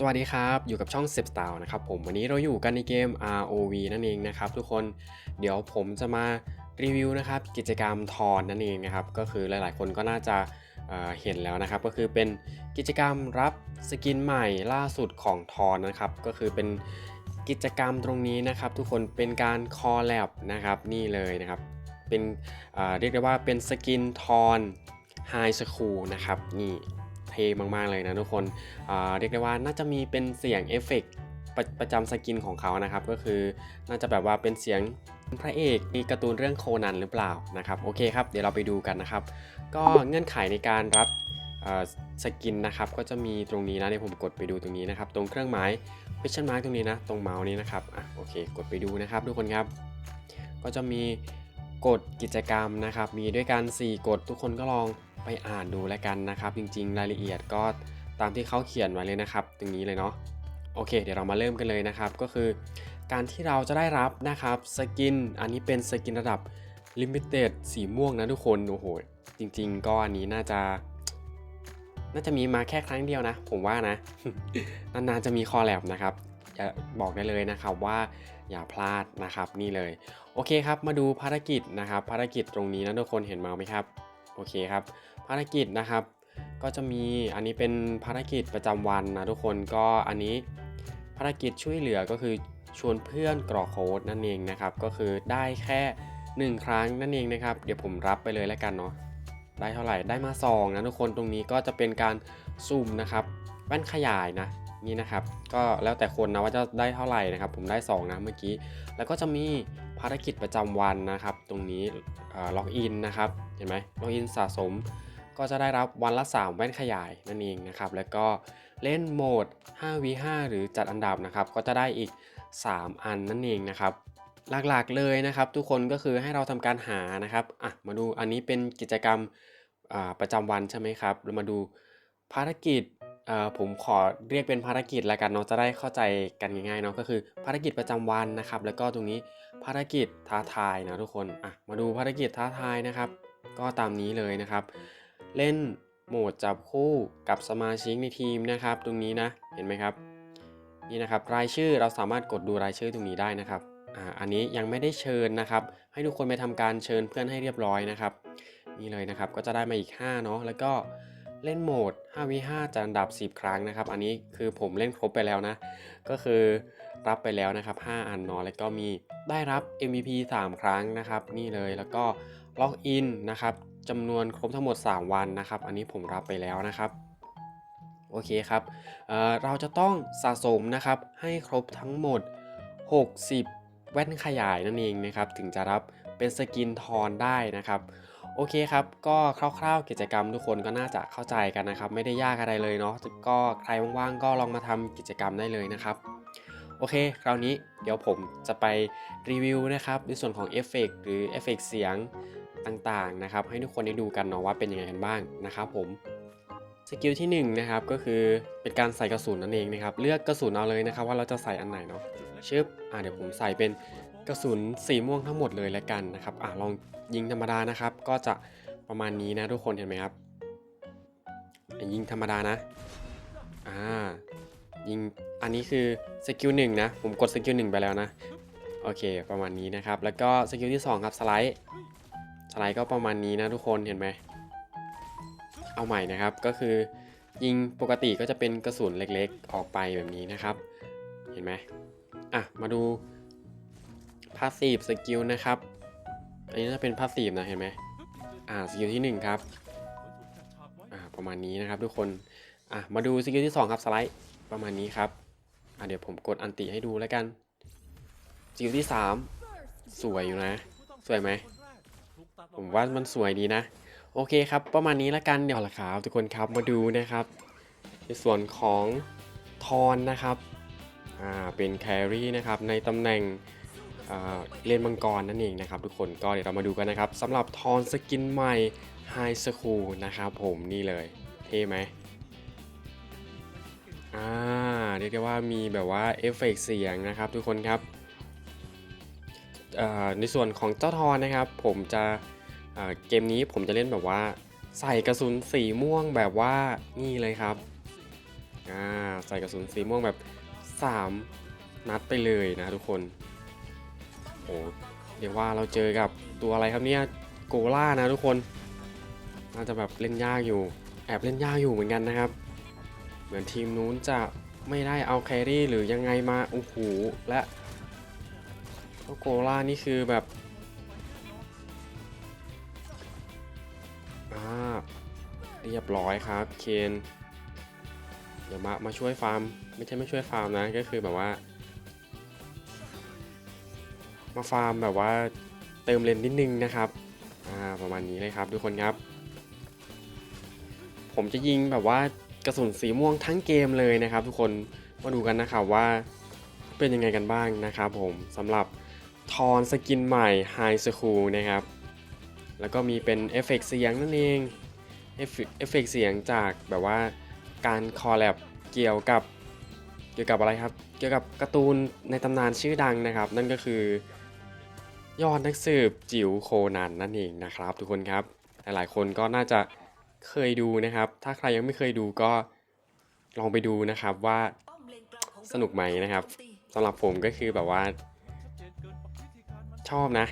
สวัสดีครับ อยู่กับช่อง s e p Style นะครับผมวันนี้เราอยู่กันในเกม ROV นั่นเองนะครับทุกคนเดี๋ยวผมจะมารีวิวนะครับกิจกรรมทอนนั่นเองนะครับก็คือหลายๆ คนก็น่าจะเเห็นแล้วนะครับ ก็คือเป็นกิจกรรมรับสกินใหม่ล่าสุดของทอนนะครับก็คือเป็นกิจกรรมตรงนี้นะครับ ทุกคนเป็นการคอแลบนะครับนี่เลยนะครับเป็นเเรียกได้ว่าเป็นสกินทอนไฮสคูลนะครับนี่ ท่มากๆเลยนะทุกคนเรียกได้ว่าน่าจะมีเป็นเสียงเอฟเฟกต์ประประจำสกินของเขานะครับ ก็คือน่าจะแบบว่าเป็นเสียงพระเอกมีการ์ตูนเรื่องโคนันหรือเปล่านะครับโอเคครับเดี๋ยวเราไปดูกันนะครับ ก็เงื่อนไขในการรับสกินนะครับก็จะมีตรงนี้นะเดี๋ยวผมกดไปดูตรงนี้นะครับ ตรงเครื่องหมาย question mark ตรงนี้นะ ตรงเมาส์นี้นะครับอะโอเค กดไปดูนะครับ ทุกคนครับ ก็จะมีกฎกิจกรรมนะครับ มีด้วยกัน 4กฎทุกคนก็ลอง ไปอ่านดูแล้วกันนะครับ จริง ๆ รายละเอียดก็ตามที่เขาเขียนไว้เลยนะครับ ตรงนี้เลยเนาะโอเค เดี๋ยวเรามาเริ่มกันเลยนะครับ ก็คือการที่เราจะได้รับนะครับสกิน อันนี้เป็นสกินระดับ Limited สีม่วงนะทุกคน โอ้โห จริง ๆ ก็อันนี้น่าจะ น่าจะมีมาแค่ครั้งเดียวนะ ผมว่านะ นานๆจะมีคอแลบนะครับจะบอกได้เลยนะครับว่าอย่าพลาดนะครับนี่เลย โอเคครับ มาดูภารกิจนะครับ ภารกิจตรงนี้นะทุกคนเห็นมาไหมครับ โอเคครับ ภารกิจนะครับ ก็จะมีอันนี้เป็นภารกิจประจำวันนะทุกคนก็อันนี้ภารกิจช่วยเหลือก็คือชวนเพื่อนกรอกโค้ดนั่นเองนะครับ ก็คือได้แค่ 1 ครั้งนั่นเองนะครับ เดี๋ยวผมรับไปเลยแล้วกันเนาะได้เท่าไหร่ได้มา2นะทุกคนตรงนี้ก็จะเป็นการซูมนะครับแว่นขยายนะนี่นะครับ ก็แล้วแต่คนนะว่าจะได้เท่าไหร่นะครับ ผมได้ 2 นะเมื่อกี้ แล้วก็จะมีภารกิจประจำวันนะครับ ตรงนี้ล็อกอินนะครับเห็นไหมล็อกอินสะสม ก็จะได้รับวันละ 3 แว่นขยายนั่นเองนะครับแล้วก็เล่นโหมด 5v5 หรือจัดอันดับนะครับก็จะได้อีก 3 อันนั่นเองนะครับหลักๆเลยนะครับ ทุกคนก็คือให้เราทำการหานะครับอะมาดูอันนี้เป็นกิจกรรมประจำวันใช่ไหมครับเรามาดูภารกิจผมขอเรียกเป็นภารกิจแล้วกันเนาะจะได้เข้าใจกันง่ายๆเนาะก็คือภารกิจประจำวันนะครับ แล้วก็ตรงนี้ภารกิจท้าทายนะทุกคนอะมาดูภารกิจท้าทายนะครับ ก็ตามนี้เลยนะครับ เล่นโหมดจับคู่กับสมาชิกในทีมนะครับ ตรงนี้นะเห็นไหมครับ นี่นะครับรายชื่อเราสามารถกดดูรายชื่อตรงนี้ได้นะครับอ่าอันนี้ยังไม่ได้เชิญนะครับ ให้ทุกคนไปทำการเชิญเพื่อนให้เรียบร้อยนะครับ นี่เลยนะครับก็จะได้มาอีก5เนาะแล้วก็เล่นโหมด 5v5 จัดอันดับ 10 ครั้งนะครับ อันนี้คือผมเล่นครบไปแล้วนะ ก็คือรับไปแล้วนะครับ 5 อันเนาะ แล้วก็มีได้รับ MVP 3 ครั้งนะครับ นี่เลย แล้วก็ล็อกอินนะครับ จำนวนครบทั้งหมด 3 วันนะครับ อันนี้ผมรับไปแล้วนะครับโอเคครับเเราจะต้องสะสมนะครับให้ครบทั้งหมด 60 แว่นขยายนั่นเองนะครับถึงจะรับเป็นสกินทอนได้นะครับโอเคครับก็คร่าวๆกิจกรรมทุกคนก็น่าจะเข้าใจกันนะครับ ไม่ได้ยากอะไรเลยเนาะก็ใครว่างๆก็ลองมาทำกิจกรรมได้เลยนะครับโอเค คราวนี้เดี๋ยวผมจะไปรีวิวนะครับในส่วนของเอฟเฟกต์หรือเอฟเฟกต์เสียง ต่างๆนะครับ ให้ทุกคนได้ดูกันเนาะว่าเป็นยังไงกันบ้างนะครับผมสกิลที่1นะครับก็คือเป็นการใส่กระสุนนั่นเองนะครับเลือกกระสุนเอาเลยนะครับว่าเราจะใส่อันไหนเนาะชึบอ่าเดี๋ยวผมใส่เป็นกระสุนสีม่วงทั้งหมดเลยแล้วกันนะครับอ่าลองยิงธรรมดานะครับ ก็จะประมาณนี้นะทุกคนเห็นไหมครับยิงธรรมดานะอ่ายิงอันนี้คือสกิลหนึ่งนะผมกดสกิลหนึ่งไปแล้วนะโอเค ประมาณนี้นะครับ แล้วก็สกิลที่สองครับสไลด์ สไลด์ก็ประมาณนี้นะทุกคนเห็นไหมเอาใหม่นะครับก็คือยิงปกติก็จะเป็นกระสุนเล็กๆ ออกไปแบบนี้นะครับ เห็นไหมอะมาดูพาสซีฟสกิลนะครับ อันนี้จะเป็นพาสซีฟนะเห็นไหมอ่าสกิลที่ 1 ครับอ่าประมาณนี้นะครับทุกคนอะมาดูสกิลที่ 2 ครับสไลด์ประมาณนี้ครับอะเดี๋ยวผมกดอันติให้ดูแล้วกันสกิลที่ 3 สวยอยู่นะ สวยไหม ผมว่ามันสวยดีนะ โอเคครับ ประมาณนี้ละกันเดี๋ยวละครับทุกคนครับมาดูนะครับ ในส่วนของทอนนะครับอ่าเป็นแครี่นะครับในตำแหน่งเลนมังกรนั่นเองนะครับทุกคนก็เดี๋ยวเรามาดูกันนะครับสำหรับทอนสกินใหม่ไฮสคูลนะครับผมนี่เลย เท่ไหมอ่าเรียกได้ว่ามีแบบว่าเอฟเฟกต์เสียงนะครับทุกคนครับในส่วนของเจ้าทอนนะครับ ผมจะ เกมนี้ผมจะเล่นแบบว่า ใส่กระสุนสีม่วงแบบว่านี่เลยครับอ่าใส่กระสุนสีม่วงแบบ 3 นัดไปเลยนะทุกคนโอ้เรียกว่าเราเจอกับตัวอะไรครับเนี่ยโกล่านะทุกคนน่าจะแบบเล่นยากอยู่ แอบเล่นยากอยู่เหมือนกันนะครับ เหมือนทีมนู้นจะไม่ได้เอาแครี่หรือยังไงมาโอ้โหและโกล่านี่คือแบบ เรียบร้อยครับเคนเดี๋ยวมามาช่วยฟาร์ม ไม่ใช่ไม่ช่วยฟาร์มนะก็คือแบบว่า มาฟาร์มแบบว่าเติมเลนนิดนึงนะครับอ่าประมาณนี้เลยครับทุกคนครับ ผมจะยิงแบบว่ากระสุนสีม่วงทั้งเกมเลยนะครับ ทุกคนมาดูกันนะครับว่าเป็นยังไงกันบ้างนะครับผมสำหรับทอนสกินใหม่ High School นะครับ แล้วก็มีเป็นเอฟเฟกต์เสียงนั่นเอง เอฟเฟกต์เสียงจากแบบว่าการคอลแลบเกี่ยวกับเกี่ยวกับอะไรครับ เกี่ยวกับการ์ตูนในตำนานชื่อดังนะครับ นั่นก็คือยอดนักสืบจิ๋วโคนันนั่นเองนะครับ ทุกคนครับหลายๆคนก็น่าจะเคยดูนะครับ ถ้าใครยังไม่เคยดูก็ลองไปดูนะครับว่าสนุกไหมนะครับสำหรับผมก็คือแบบว่า ชอบนะ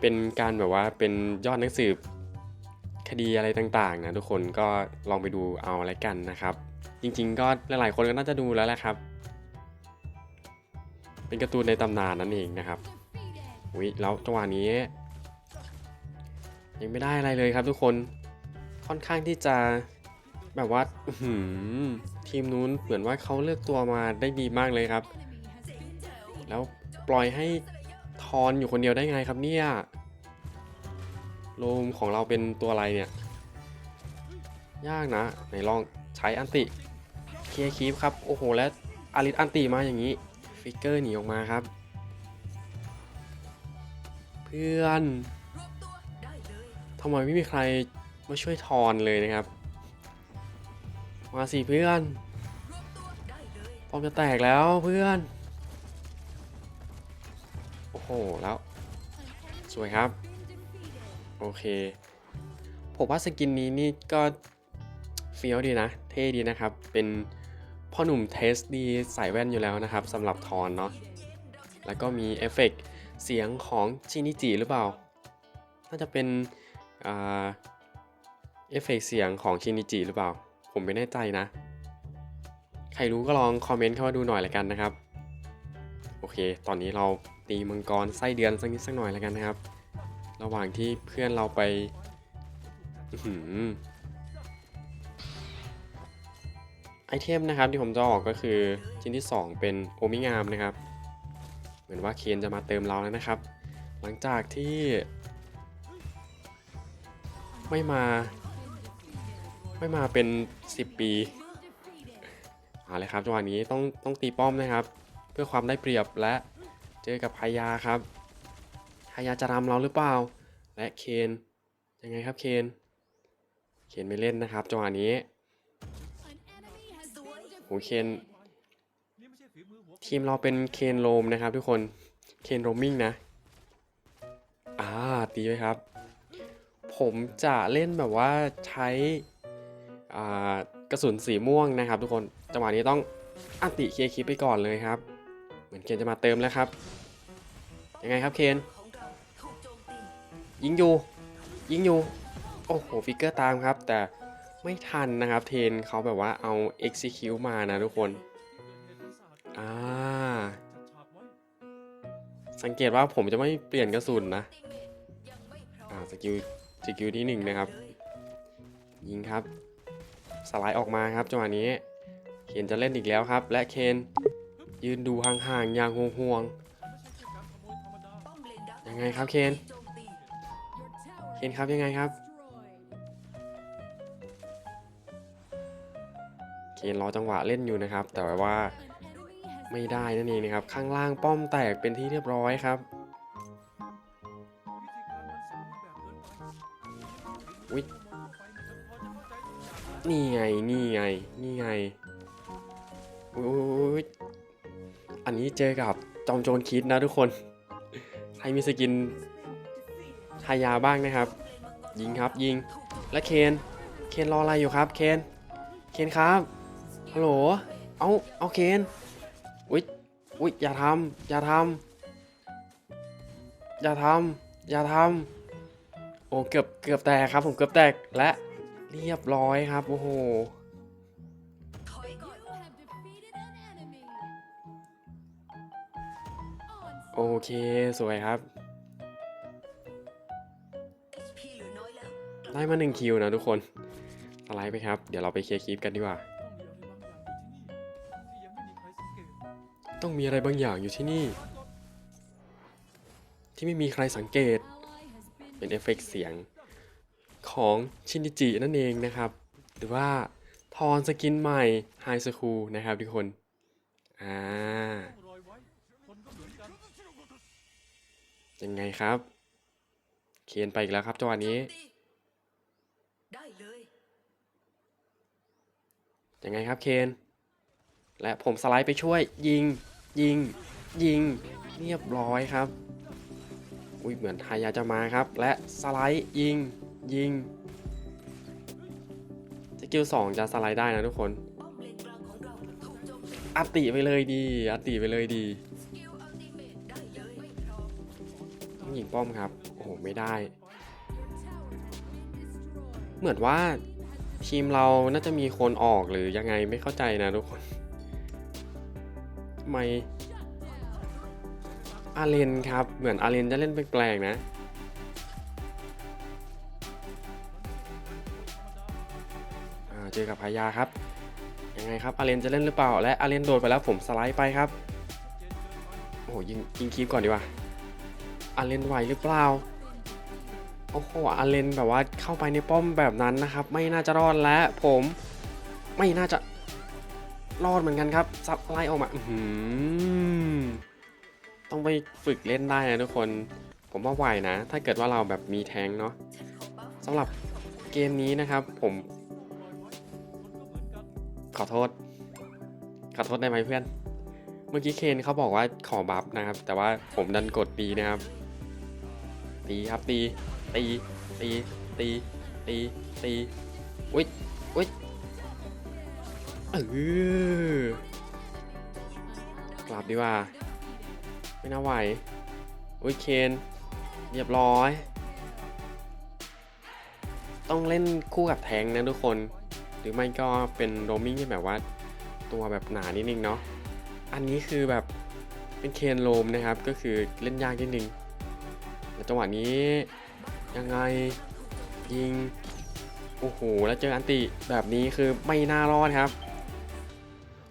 เป็นการแบบว่าเป็นยอดนักสืบ คดีอะไรต่างๆนะทุกคนก็ลองไปดูเอาอะไรกันนะครับ จริงๆก็หลายๆคนก็น่าจะดูแล้วแหละครับ เป็นการ์ตูนในตำนานนั่นเองนะครับอุ้ยแล้วจังหวะนี้ ยังไม่ได้อะไรเลยครับทุกคนค่อนข้างที่จะแบบว่าหือทีมนู้นเหมือนว่าเขาเลือกตัวมาได้ดีมากเลยครับ แล้วปล่อยให้ทอนอยู่คนเดียวได้ไงครับเนี่ย ลมของเราเป็นตัวอะไรเนี่ย ยากนะไหนลองใช้อันติเคลียร์คีฟครับ โอ้โห แล้วอาริสอันติมาอย่างนี้ ฟิกเกอร์หนีออกมาครับ เพื่อนทำไมไม่มีใครมาช่วยทอนเลยนะครับ มาสิเพื่อนพร้อมจะแตกแล้วเพื่อน โอ้โห แล้ว สวยครับ โอเค ผมว่าสกินนี้นี่ก็เฟี้ยวดีนะ เท่ดีนะครับ เป็นพ่อหนุ่มเทสดีใส่แว่นอยู่แล้วนะครับสำหรับทอนเนาะ แล้วก็มีเอฟเฟกต์เสียงของชินิจิหรือเปล่า น่าจะเป็นเอฟเฟกต์เสียงของชินิจิหรือเปล่า ผมไม่แน่ใจนะ ใครรู้ก็ลองคอมเมนต์เข้ามาดูหน่อยละกันนะครับ โอเค ตอนนี้เราตีมังกรไส้เดือนสักนิดสักหน่อยละกันนะครับ ระหว่างที่เพื่อนเราไปหือไอเทมนะครับที่ผมจะออกก็คือชิ้นที่ 2 เป็นโอมิงามนะครับ เหมือนว่าเคนจะมาเติมเราแล้วนะครับ หลังจากที่ ไม่มา ไม่มาเป็น 10 ปีเอาเลยครับจังหวะนี้ต้องต้องตีป้อมนะครับ เพื่อความได้เปรียบและเจอกับพายาครับ พายาจะรำเราหรือเปล่า และเคนยังไงครับเคนเคนไม่เล่นนะครับจังหวะนี้โหเคนทีมเราเป็นเคนโรมนะครับทุกคนเคนโรมมิ่งนะอ่าตีไว้ครับ ผมจะเล่นแบบว่าใช้กระสุนสีม่วงนะครับ ทุกคนจังหวะนี้ต้องอัติเคลียร์คลิปไปก่อนเลยครับ เหมือนเคนจะมาเติมแล้วครับยังไงครับเคน ยิงอยู่ ยิงอยู่ โอ้โห ฟิกเกอร์ตามครับ แต่ไม่ทันนะครับ เทนเขาแบบว่าเอา execute มานะทุกคน อ่า สังเกตว่าผมจะไม่เปลี่ยนกระสุนนะ อ่า สกิล สกิลที่หนึ่งนะครับ ยิงครับ สไลด์ออกมาครับจังหวะนี้ เคนจะเล่นอีกแล้วครับ และเคนยืนดูห่างๆอย่างห่วงๆยังไงครับเคน นครับยังไงครับเคนรอจังหวะเล่นอยู่นะครับ แต่ว่าไม่ได้นั่นเองนะครับ ข้างล่างป้อมแตกเป็นที่เรียบร้อยครับอุ๊ยนี่ไง นี่ไง นี่ไงอุ๊ยอันนี้เจอกับจอมโจรคิดนะทุกคน ใครมีสกิน ทายาบ้างนะครับ ยิงครับยิง และเคน เคนรออะไรอยู่ครับ เคน เคนครับ ฮัลโหล เอาเอาเคน อุ๊ย อุ๊ย อย่าทำอย่าทำอย่าทำอย่าทำโอ้เกือบเกือบแตกครับ ผมเกือบแตกและเรียบร้อยครับ โอ้โหโอเค สวยครับ ได้มาหนึ่งคิวนะทุกคนสไลด์ไปครับ เดี๋ยวเราไปเคลียร์คลิปกันดีกว่า ต้องมีอะไรบางอย่างอยู่ที่นี่ ที่ไม่มีใครสังเกต เป็นเอฟเฟกต์เสียงของชินิจินั่นเองนะครับ หรือว่าทอนสกินใหม่ไฮสคูลนะครับทุกคน อ่า ยังไงครับ เคียนไปอีกแล้วครับจังหวะนี้ ได้เลยยังไงครับเคน และผมสไลด์ไปช่วยยิง ยิง ยิง เรียบร้อยครับ อุ้ยเหมือนทายาจะมาครับ และสไลด์ยิง ยิงสกิลสองจะสไลด์ได้นะทุกคนป้อมเลนกลางของเราถูกโจมตีอัตติไปเลยดีอัตติไปเลยดีสกิลอัลติเมตได้เลยไม่พร้อมต้องยิงป้อมครับ โอ้โห ไม่ได้ เหมือนว่าทีมเราน่าจะมีคนออกหรือยังไงไม่เข้าใจนะทุกคนทำไมอาเลนครับ เหมือนอาเลนจะเล่นแปลกๆนะ เจอกับพายาครับ ยังไงครับอาเลนจะเล่นหรือเปล่า และอาเลนโดดไปแล้วผมสไลด์ไปครับ โอ้โหยิงยิงคีบก่อนดีกว่าอาเลนไหวหรือเปล่า โอ้โหอาเลนแบบว่าเข้าไปในป้อมแบบนั้นนะครับ ไม่น่าจะรอดและผมไม่น่าจะรอดเหมือนกันครับซับไล่ออกมาอื้อหือต้องไปฝึกเล่นได้นะทุกคน ผมว่าไหวนะ ถ้าเกิดว่าเราแบบมีแทงเนาะสำหรับเกมนี้นะครับ ผม ขอโทษ ขอโทษได้ไหมเพื่อน เมื่อกี้เคนเขาบอกว่าขอบัฟนะครับ แต่ว่าผมดันกดตีนะครับ ตีครับตี ตี ตี ตี ตี ตีอุ้ยอุ้ยเออกลับดีกว่า ไม่น่าไหวอุ้ยเคนเรียบร้อย ต้องเล่นคู่กับแทงนะทุกคน หรือไม่ก็เป็นโรมมิ่งที่แบบว่าตัวแบบหนานิดนึงเนาะ อันนี้คือแบบเป็นเคนโรมนะครับ ก็คือเล่นยากนิดนึงแล้วจังหวะนี้ ยังไงยิงโอ้โหแล้วเจออันติแบบนี้คือไม่น่ารอดครับ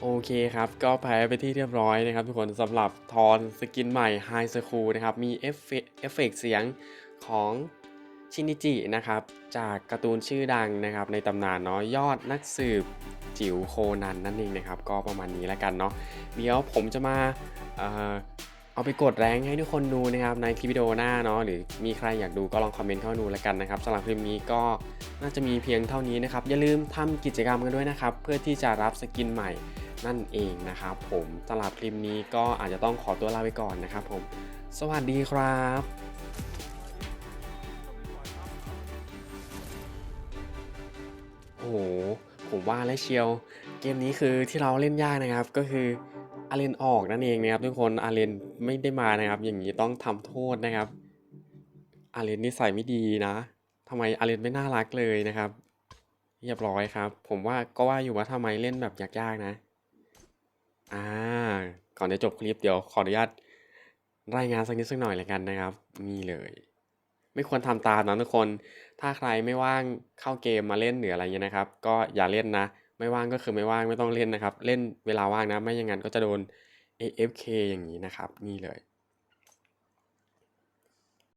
โอเคครับ ก็แพ้ไปที่เรียบร้อยนะครับ ทุกคนสำหรับทอนสกินใหม่ High School นะครับ มีเอฟเฟกเอฟเฟกต์เสียงของชินิจินะครับ จากการ์ตูนชื่อดังนะครับ ในตำนานเนาะยอดนักสืบจิ๋วโคนันนั่นเองนะครับ ก็ประมาณนี้แล้วกันเนาะเดี๋ยวผมจะมา เอาไปกดแรงให้ทุกคนดูนะครับในคลิปวิดีโอหน้าเนาะหรือมีใครอยากดูก็ลองคอมเมนต์เข้าดูแล้วกันนะครับสำหรับคลิปนี้ก็น่าจะมีเพียงเท่านี้นะครับ อย่าลืมทำกิจกรรมกันด้วยนะครับ เพื่อที่จะรับสกินใหม่นั่นเองนะครับผมสำหรับคลิปนี้ก็อาจจะต้องขอตัวลาไปก่อนนะครับผม สวัสดีครับโอ้โห ผมว่าแล้วเชียว เกมนี้คือที่เราเล่นยากนะครับ ก็คือ อาเลนออกนั่นเองนะครับทุกคนอาเลนไม่ได้มานะครับ อย่างนี้ต้องทำโทษนะครับอาเลนนิสัยไม่ดีนะทำไมอาเลนไม่น่ารักเลยนะครับเรียบร้อยครับ ผมว่าก็ว่าอยู่ว่าทำไมเล่นแบบยากๆนะ อ่า ก่อนจะจบคลิปเดี๋ยวขออนุญาตรายงานสักนิดสักหน่อยละกันนะครับ นี่เลย ไม่ควรทำตามนะทุกคน ถ้าใครไม่ว่างเข้าเกมมาเล่นหรืออะไรเงี้ยนะครับ ก็อย่าเล่นนะ ไม่ว่างก็คือไม่ว่างไม่ต้องเล่นนะครับ เล่นเวลาว่างนะ ไม่อย่างนั้นก็จะโดน AFK อย่างนี้นะครับ นี่เลย